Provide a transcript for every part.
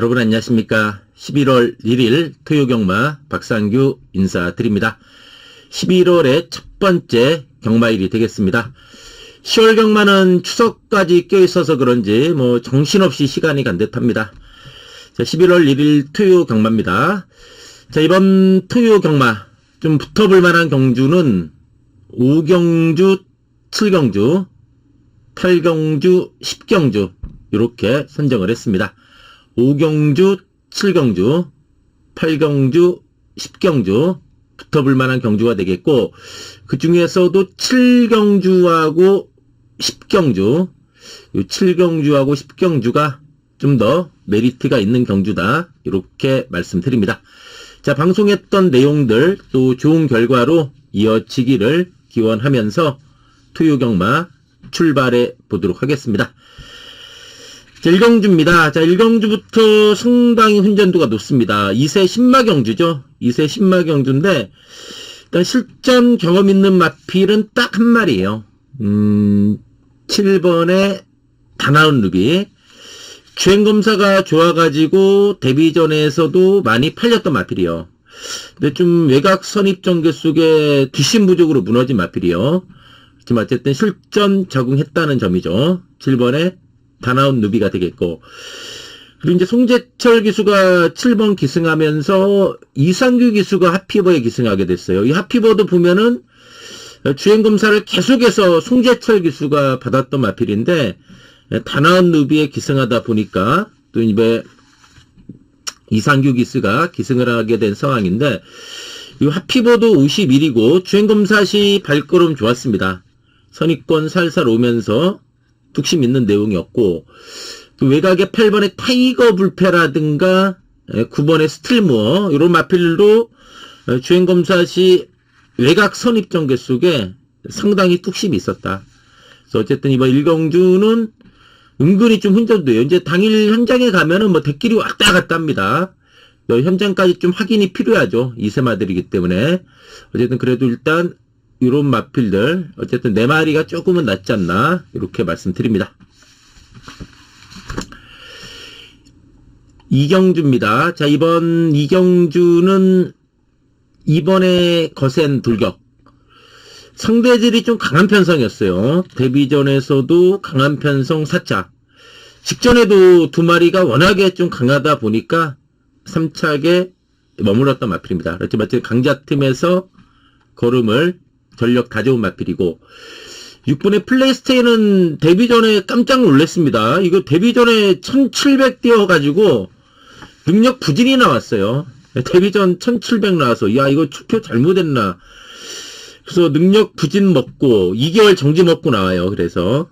여러분 안녕하십니까. 11월 1일 토요경마 박상규 인사드립니다. 11월의 첫 번째 경마일이 되겠습니다. 10월 경마는 추석까지 껴있어서 그런지 뭐 정신없이 시간이 간 듯합니다. 자, 11월 1일 토요 경마입니다. 자, 이번 토요 경마 좀 붙어볼 만한 경주는 5경주, 7경주, 8경주, 10경주 이렇게 선정을 했습니다. 5경주, 7경주, 8경주, 10경주 붙어볼 만한 경주가 되겠고 그 중에서도 7경주하고 10경주 이 7경주하고 10경주가 좀 더 메리트가 있는 경주다 이렇게 말씀드립니다. 자 방송했던 내용들 또 좋은 결과로 이어지기를 기원하면서 투유경마 출발해 보도록 하겠습니다. 자, 1경주입니다. 자, 1경주부터 상당히 훈전도가 높습니다. 2세 신마경주죠. 2세 신마경주인데, 일단 실전 경험 있는 마필은 딱 한 마리예요. 음, 7번에 다나온 루비. 주행검사가 좋아가지고 데뷔전에서도 많이 팔렸던 마필이요. 근데 좀 외곽 선입 전개 속에 뒷심 부족으로 무너진 마필이요. 지금 어쨌든 실전 적응했다는 점이죠. 7번에 다나온 누비가 되겠고 그리고 이제 송재철 기수가 7번 기승하면서 이상규 기수가 하피버에 기승하게 됐어요. 이 하피버도 보면은 주행 검사를 계속해서 송재철 기수가 받았던 마필인데 다나온 누비에 기승하다 보니까 또 이제 이상규 기수가 기승을 하게 된 상황인데 이 하피버도 51이고 주행 검사 시 발걸음 좋았습니다. 선입권 살살 오면서 뚝심 있는 내용이었고 또 외곽에 8번의 타이거 불패라든가 9번의 스틸무어 이런 마필로 주행 검사 시 외곽 선입 전개 속에 상당히 뚝심이 있었다. 그래서 어쨌든 이번 일경주는 은근히 좀 흔적돼요. 이제 당일 현장에 가면은 뭐 대끼리 왔다 갔다 합니다. 현장까지 좀 확인이 필요하죠. 이세마들이기 때문에. 어쨌든 그래도 일단 이런 마필들 어쨌든 네 마리가 조금은 낫지 않나 이렇게 말씀드립니다. 이경주입니다. 자 이번 이경주는 이번에 거센 돌격 상대들이 좀 강한 편성이었어요. 데뷔전에서도 강한 편성 사차 직전에도 두 마리가 워낙에 좀 강하다 보니까 3착에 머물렀던 마필입니다. 그렇지만 강자팀에서 걸음을 전력 다져온 마필이고 6분의 플레이스테이는 데뷔 전에 깜짝 놀랐습니다. 이거 데뷔 전에 1700 뛰어가지고 능력 부진이 나왔어요. 데뷔 전 1700 나와서 야 이거 투표 잘못했나 그래서 능력 부진 먹고 2개월 정지 먹고 나와요. 그래서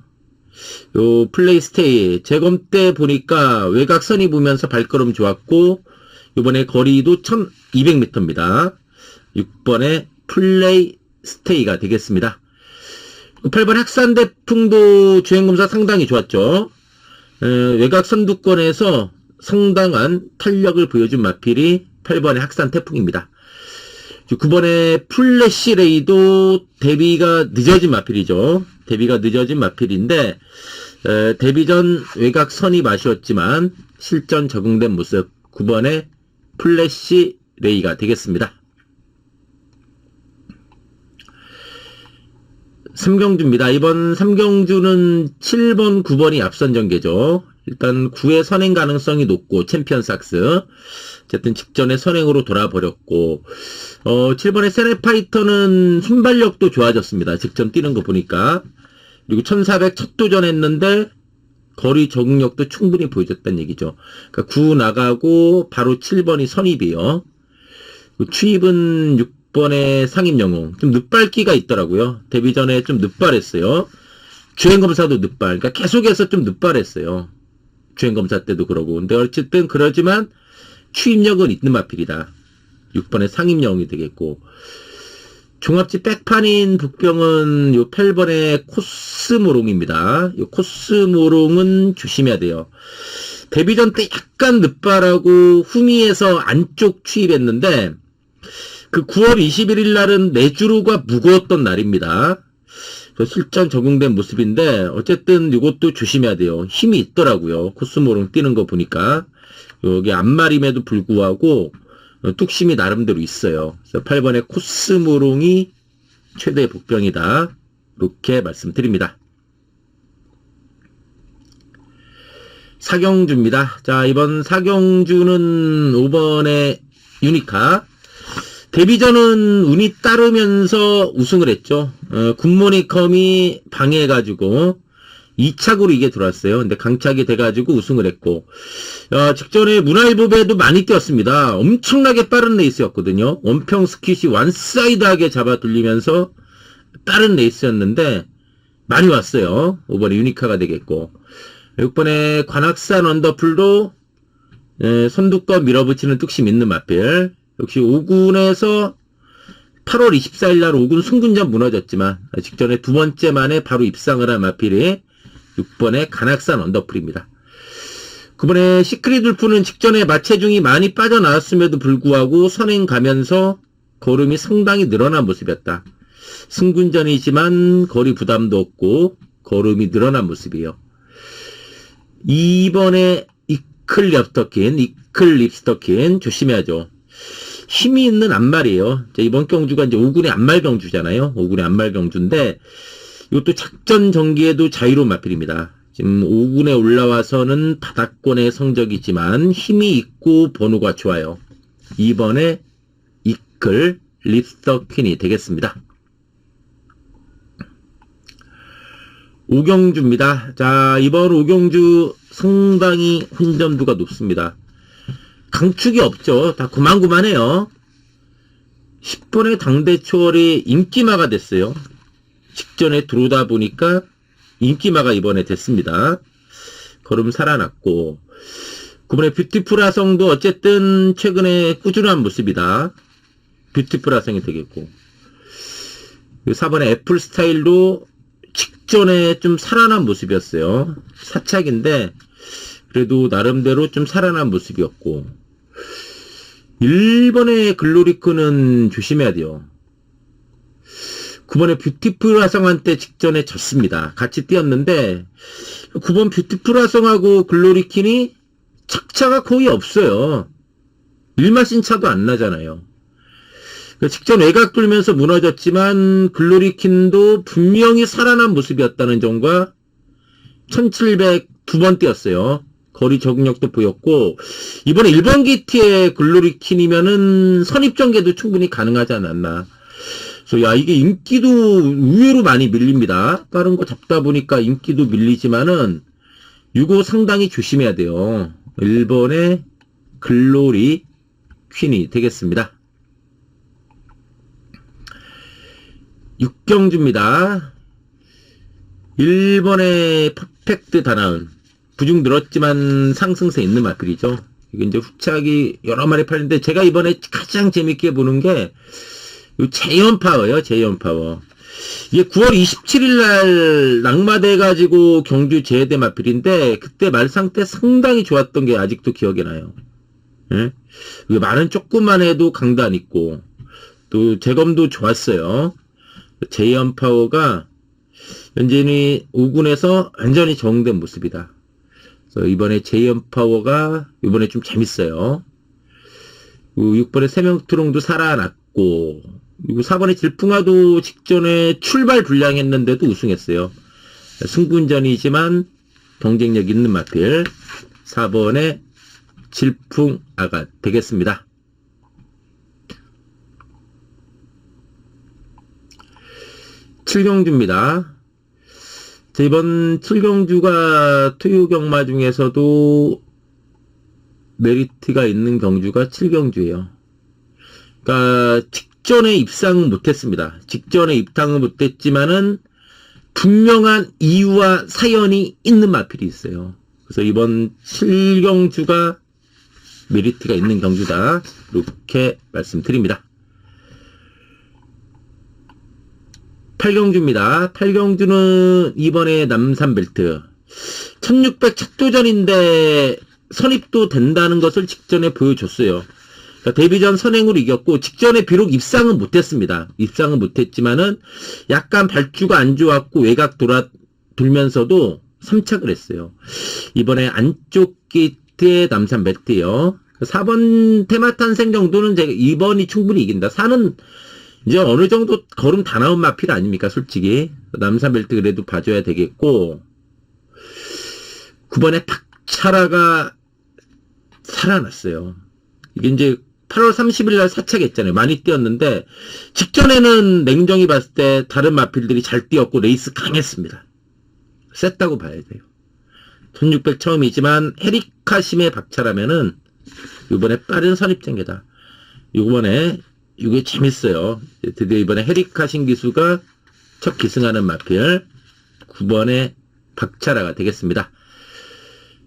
요 플레이스테이 재검 때 보니까 외곽선이 보면서 발걸음 좋았고 이번에 거리도 1200m입니다. 6번에 플레이 스테이가 되겠습니다. 8번 학산대풍도 주행검사 상당히 좋았죠. 에, 외곽 선두권에서 상당한 탄력을 보여준 마필이 8번의 학산태풍입니다. 9번의 플래시레이도 데뷔가 늦어진 마필이죠. 데뷔가 늦어진 마필인데 에, 데뷔 전 외곽 선이 아쉬웠지만 실전 적응된 모습 9번의 플래시레이가 되겠습니다. 삼경주입니다. 이번 삼경주는 7번, 9번이 앞선 전개죠. 일단 9의 선행 가능성이 높고 챔피언 삭스. 어쨌든 직전에 선행으로 돌아버렸고 어 7번의 세네파이터는 순발력도 좋아졌습니다. 직전 뛰는 거 보니까. 그리고 1400 첫 도전했는데 거리 적응력도 충분히 보여줬다는 얘기죠. 그러니까 9 나가고 바로 7번이 선입이에요. 추입은 6 6번의 상임영웅. 좀 늦발기가 있더라고요. 데뷔 전에 좀 늦발했어요. 주행검사도 늦발. 그러니까 계속해서 좀 늦발했어요. 주행검사 때도 그러고. 근데 어쨌든 그러지만 추임력은 있는 마필이다. 6번의 상임영웅이 되겠고. 종합지 백판인 북병은 요 8번의 코스모롱입니다. 요 코스모롱은 조심해야 돼요. 데뷔전 때 약간 늦발하고 후미에서 안쪽 추입했는데 그 9월 21일 날은 내주루가 무거웠던 날입니다. 그 실전 적용된 모습인데 어쨌든 이것도 조심해야 돼요. 힘이 있더라고요. 코스모롱 뛰는 거 보니까 여기 앞말임에도 불구하고 어, 뚝심이 나름대로 있어요. 그래서 8번의 코스모롱이 최대 복병이다. 이렇게 말씀드립니다. 사경주입니다. 자, 이번 사경주는 5번의 유니카. 데뷔전은 운이 따르면서 우승을 했죠. 어, 굿모니컴이 방해해가지고 2착으로 이게 들어왔어요. 근데 강착이 돼가지고 우승을 했고, 어, 직전에 문화일보배도 많이 뛰었습니다. 엄청나게 빠른 레이스였거든요. 원평 스킷이 완사이드하게 잡아 들리면서 빠른 레이스였는데, 많이 왔어요. 5번에 유니카가 되겠고, 6번에 관악산 언더풀도, 에, 선두껏 밀어붙이는 뚝심 있는 마필. 역시 5군에서 8월 24일 날 5군 승군전 무너졌지만, 직전에 두 번째 만에 바로 입상을 한 마필이 6번의 간악산 언더풀입니다. 9번에 시크릿 울프는 직전에 마체중이 많이 빠져나왔음에도 불구하고 선행 가면서 걸음이 상당히 늘어난 모습이었다. 승군전이지만 거리 부담도 없고 걸음이 늘어난 모습이에요. 2번에 이클 립스터킨, 이클 립스터킨 조심해야죠. 힘이 있는 앞말이에요. 이제 이번 경주가 이제 5군의 앞말 경주잖아요. 5군의 앞말 경주인데 이것도 작전 전기에도 자유로운 마필입니다. 지금 5군에 올라와서는 바닥권의 성적이지만 힘이 있고 번호가 좋아요. 2번에 이클 립스터 퀸이 되겠습니다. 오경주입니다. 자, 이번 오경주 상당히 혼점도가 높습니다. 강축이 없죠. 다 구만구만해요. 10번의 당대초월이 인기마가 됐어요. 직전에 들어오다 보니까 인기마가 이번에 됐습니다. 걸음 살아났고 9번의 뷰티풀 화성도 어쨌든 최근에 꾸준한 모습이다. 뷰티풀 화성이 되겠고 4번의 애플 스타일도 직전에 좀 살아난 모습이었어요. 사착인데 그래도 나름대로 좀 살아난 모습이었고 1번의 글로리크는 조심해야 돼요. 9번에 뷰티풀 화성한테 직전에 졌습니다. 같이 뛰었는데 9번 뷰티풀 화성하고 글로리킨이 착차가 거의 없어요. 일마신 차도 안 나잖아요. 그 직전 외곽 돌면서 무너졌지만 글로리킨도 분명히 살아난 모습이었다는 점과 1700 두 번 뛰었어요. 거리 적응력도 보였고 이번에 1번 기티의 글로리킨이면은 선입전개도 충분히 가능하지 않았나. 그래서 야 이게 인기도 의외로 많이 밀립니다. 다른 거 잡다 보니까 인기도 밀리지만은 이거 상당히 조심해야 돼요. 1번의 글로리 퀸이 되겠습니다. 육경주입니다. 1번의 퍼펙트 다나운 부중 늘었지만 상승세 있는 마필이죠. 이게 이제 후착이 여러 마리 팔는데 제가 이번에 가장 재밌게 보는 게 제이언 파워요, 제이언 파워. 이게 9월 27일 날 낙마돼 가지고 경주 제대 마필인데 그때 말상 때 상당히 좋았던 게 아직도 기억이 나요. 예? 말은 조금만 해도 강단 있고 또 재검도 좋았어요. 제이언 파워가 현재는 5군에서 완전히 정된 모습이다. 이번에 제이언 파워가 이번에 좀 재밌어요. 6번에 세명트롱도 살아났고 그리고 4번에 질풍아도 직전에 출발 불량했는데도 우승했어요. 승군전이지만 경쟁력 있는 마필 4번에 질풍아가 되겠습니다. 칠경주입니다. 이번 칠경주가 투유 경마 중에서도 메리트가 있는 경주가 칠경주예요. 그러니까 직전에 입상은 못했습니다. 직전에 입상은 못했지만은 분명한 이유와 사연이 있는 마필이 있어요. 그래서 이번 칠경주가 메리트가 있는 경주다. 이렇게 말씀드립니다. 팔경주입니다. 팔경주는 이번에 남산벨트 1600 착도전인데 선입도 된다는 것을 직전에 보여줬어요. 그러니까 데뷔전 선행으로 이겼고 직전에 비록 입상은 못했습니다. 입상은 못했지만은 약간 발주가 안 좋았고 외곽 돌아 돌면서도 3착을 했어요. 이번에 안쪽 기 벨트에 남산 벨트요. 4번 테마탄생 정도는 제가 2번이 충분히 이긴다. 4는 이제 어느 정도 걸음 다 나온 마필 아닙니까, 솔직히. 남산 벨트 그래도 봐줘야 되겠고, 9번에 박차라가 살아났어요. 이게 이제 8월 30일 날 사차겠잖아요. 많이 뛰었는데, 직전에는 냉정히 봤을 때 다른 마필들이 잘 뛰었고, 레이스 강했습니다. 셌다고 봐야 돼요. 1600 처음이지만, 헤리카심의 박차라면은, 이번에 빠른 선입장계다. 이번에, 이게 재밌어요. 드디어 이번에 헤리카 신 기수가 첫 기승하는 마필, 9번의 박차라가 되겠습니다.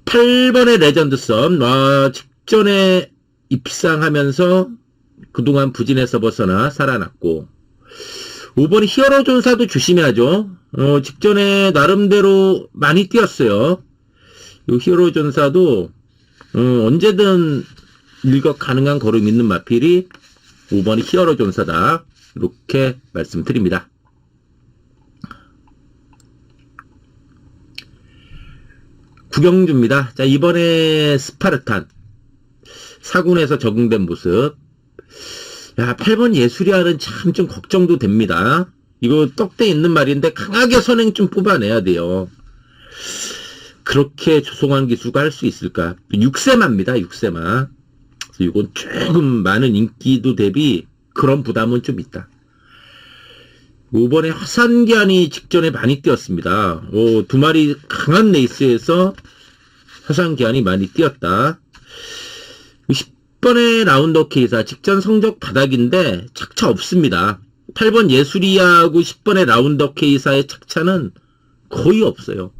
8번의 레전드 썸, 와, 직전에 입상하면서 그동안 부진에서 벗어나 살아났고, 5번 히어로 전사도 조심해야죠. 어, 직전에 나름대로 많이 뛰었어요. 이 히어로 전사도, 어, 언제든 일격 가능한 걸음 있는 마필이 5번이 히어로 전사다. 이렇게 말씀드립니다. 구경주입니다. 자, 이번에 스파르탄. 사군에서 적응된 모습. 야, 8번 예술이야는 참 좀 걱정도 됩니다. 이거 떡대 있는 말인데 강하게 선행 좀 뽑아내야 돼요. 그렇게 조성한 기수가 할 수 있을까? 6세마입니다, 6세마. 이건 조금 많은 인기도 대비 그런 부담은 좀 있다. 이번에 화산기한이 직전에 많이 뛰었습니다. 오, 두 마리 강한 레이스에서 화산기한이 많이 뛰었다. 10번의 라운더 케이사 직전 성적 바닥인데 착차 없습니다. 8번 예술이하고 10번의 라운더 케이사의 착차는 거의 없어요.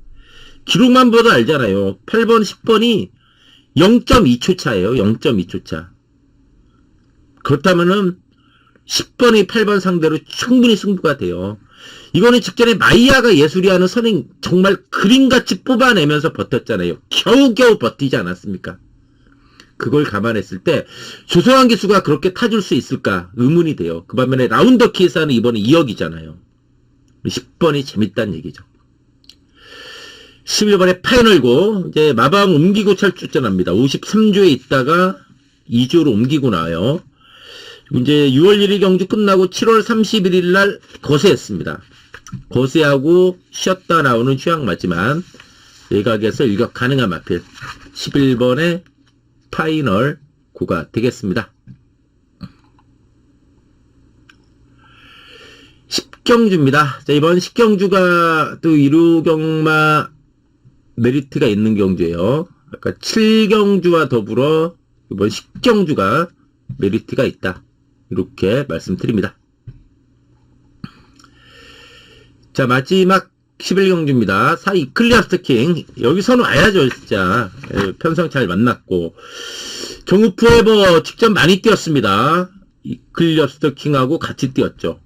기록만 봐도 알잖아요. 8번, 10번이 0.2초 차예요. 0.2초 차. 그렇다면은 10번이 8번 상대로 충분히 승부가 돼요. 이거는 직전에 마이야가 예술이 하는 선행 정말 그림같이 뽑아내면서 버텼잖아요. 겨우겨우 버티지 않았습니까? 그걸 감안했을 때 조성한 기수가 그렇게 타줄 수 있을까 의문이 돼요. 그 반면에 라운더 키에서는 이번에 2억이잖아요. 10번이 재밌다는 얘기죠. 11번에 파이널고 이제 마방 옮기고 철출전합니다. 53조에 있다가 2조로 옮기고 나와요. 이제 6월 1일 경주 끝나고 7월 31일 날 거세했습니다. 거세하고 쉬었다 나오는 휴양 맞지만 외곽에서 일격 가능한 마필 11번의 파이널 구가 되겠습니다. 10경주입니다. 자, 이번 10경주가 또 1호경마 메리트가 있는 경주예요. 아까 7경주와 더불어 이번 10경주가 메리트가 있다. 이렇게 말씀드립니다. 자, 마지막 11경주입니다. 사 이클리아 스타킹. 여기서는 와야죠, 진짜. 예, 편성 잘 만났고. 정우프 에버 직접 많이 뛰었습니다. 이클리아 스타킹하고 같이 뛰었죠.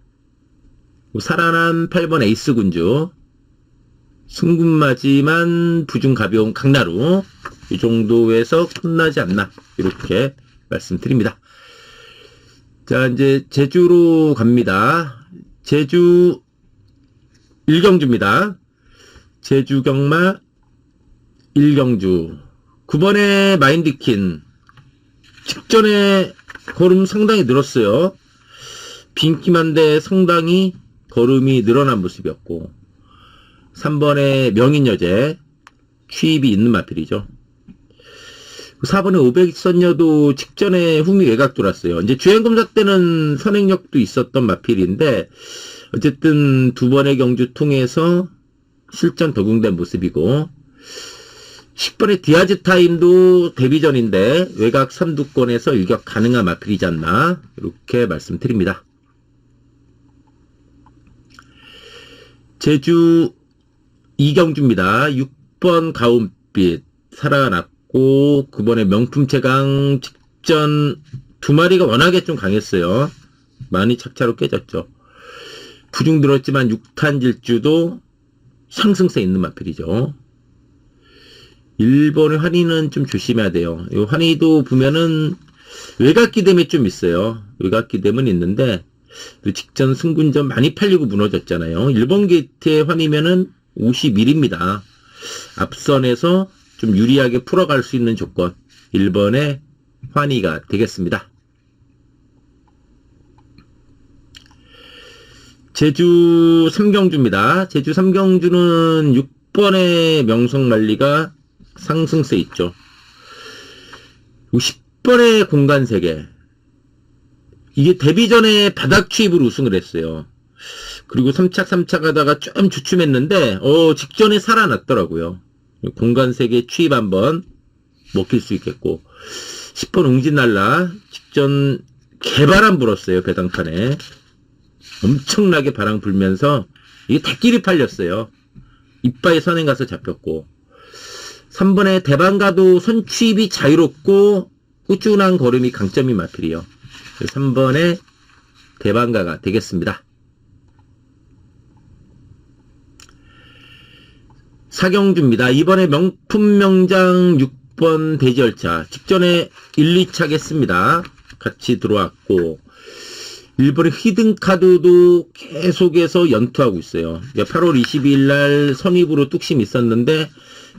살아난 8번 에이스 군주. 승군맞이만 부중 가벼운 강나루. 이 정도에서 끝나지 않나. 이렇게 말씀드립니다. 자, 이제 제주로 갑니다. 제주 1경주입니다. 제주 경마 1경주. 9번의 마인드킨. 직전에 걸음 상당히 늘었어요. 빈키만데 상당히 걸음이 늘어난 모습이었고. 3번의 명인여제. 취입이 있는 마필이죠. 4번에 500선녀도 직전에 후미 외곽 돌았어요. 이제 주행검사 때는 선행력도 있었던 마필인데, 어쨌든 두 번의 경주 통해서 실전 적응된 모습이고, 10번의 디아즈 타임도 데뷔전인데, 외곽 3두권에서 일격 가능한 마필이지 않나, 이렇게 말씀드립니다. 제주 이경주입니다. 6번 가운빛, 살아났고, 9번의 명품 최강 직전 두 마리가 워낙에 좀 강했어요. 많이 착차로 깨졌죠. 부중 들었지만 6탄 질주도 상승세 있는 마필이죠. 일본의 환희는 좀 조심해야 돼요. 이 환희도 보면은 외곽기댐이 좀 있어요. 외곽기댐은 있는데 그 직전 승군전 많이 팔리고 무너졌잖아요. 일본 게이트의 환희면은 51입니다. 앞선에서 좀 유리하게 풀어갈 수 있는 조건 1번의 환희가 되겠습니다. 제주 삼경주입니다. 제주 삼경주는 6번의 명성만리가 상승세 있죠. 10번의 공간세계. 이게 데뷔 전에 바닥 취입으로 우승을 했어요. 그리고 3착, 3착 하다가 좀 주춤했는데, 어, 직전에 살아났더라고요. 공간세계 취입 한번 먹힐 수 있겠고, 10번 웅진날라, 직전 개바람 불었어요, 배당판에. 엄청나게 바람 불면서, 이게 대끼리 팔렸어요. 이빠이 선행 가서 잡혔고, 3번에 대방가도 선취입이 자유롭고, 꾸준한 걸음이 강점이 마필이요. 3번에 대방가가 되겠습니다. 사경주입니다. 이번에 명품 명장 6번 대지 열차 직전에 1, 2차 겠습니다. 같이 들어왔고 일본의 히든카드도 계속해서 연투하고 있어요. 8월 22일 날 선입으로 뚝심 있었는데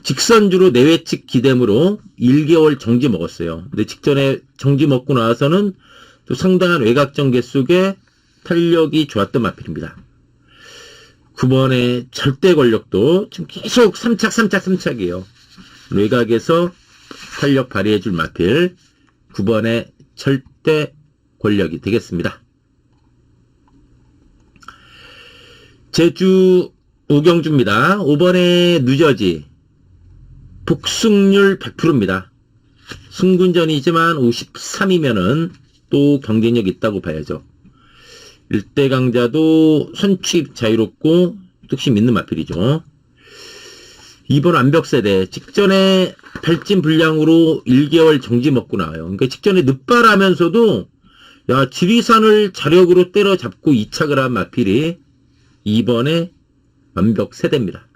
직선주로 내외측 기대으로 1개월 정지 먹었어요. 근데 직전에 정지 먹고 나와서는 또 상당한 외곽 전 개 속에 탄력이 좋았던 마필입니다. 9번의 절대 권력도 지금 계속 3착, 3착, 3착이에요. 외곽에서 탄력 발휘해줄 마필 9번의 절대 권력이 되겠습니다. 제주 우경주입니다. 5번의 누저지 복승률 100%입니다. 승군전이지만 53이면은 또 경쟁력 있다고 봐야죠. 일대 강자도 선취 자유롭고 뚝심 있는 마필이죠. 2번 완벽세대 직전에 발진 불량으로 1개월 정지 먹고 나와요. 그러니까 직전에 늦발하면서도 야 지리산을 자력으로 때려잡고 이착을 한 마필이 2번의 완벽세대입니다.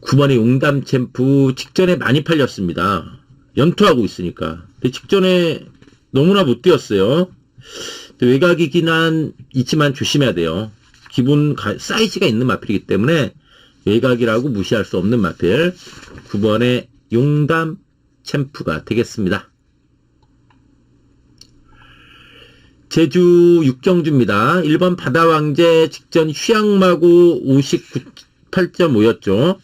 9번의 용담 챔프 직전에 많이 팔렸습니다. 연투하고 있으니까. 근데 직전에 너무나 못 뛰었어요. 외곽이긴 한 있지만 조심해야 돼요. 기본 가, 사이즈가 있는 마필이기 때문에 외곽이라고 무시할 수 없는 마필 9번의 용담 챔프가 되겠습니다. 제주 육경주입니다. 1번 바다왕제 직전 휴양마고 58.5였죠.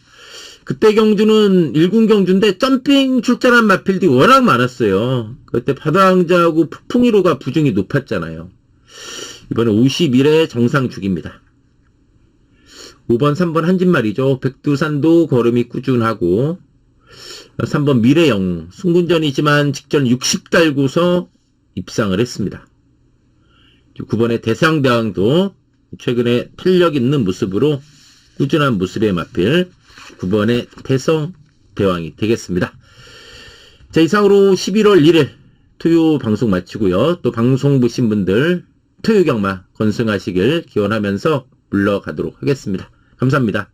그때 경주는 1군 경주인데 점핑 출전한 마필들이 워낙 많았어요. 그때 바다왕자하고 풍이로가 부중이 높았잖아요. 이번에 51회 정상 죽입니다. 5번, 3번 한진말이죠. 백두산도 걸음이 꾸준하고 3번 미래영 승군전이지만 직전 60 달고서 입상을 했습니다. 9번의 대상대왕도 최근에 탄력 있는 모습으로 꾸준한 모습의 마필 9번의 태성 대왕이 되겠습니다. 자, 이상으로 11월 1일 토요 방송 마치고요. 또 방송 보신 분들 토요 경마 건승하시길 기원하면서 물러가도록 하겠습니다. 감사합니다.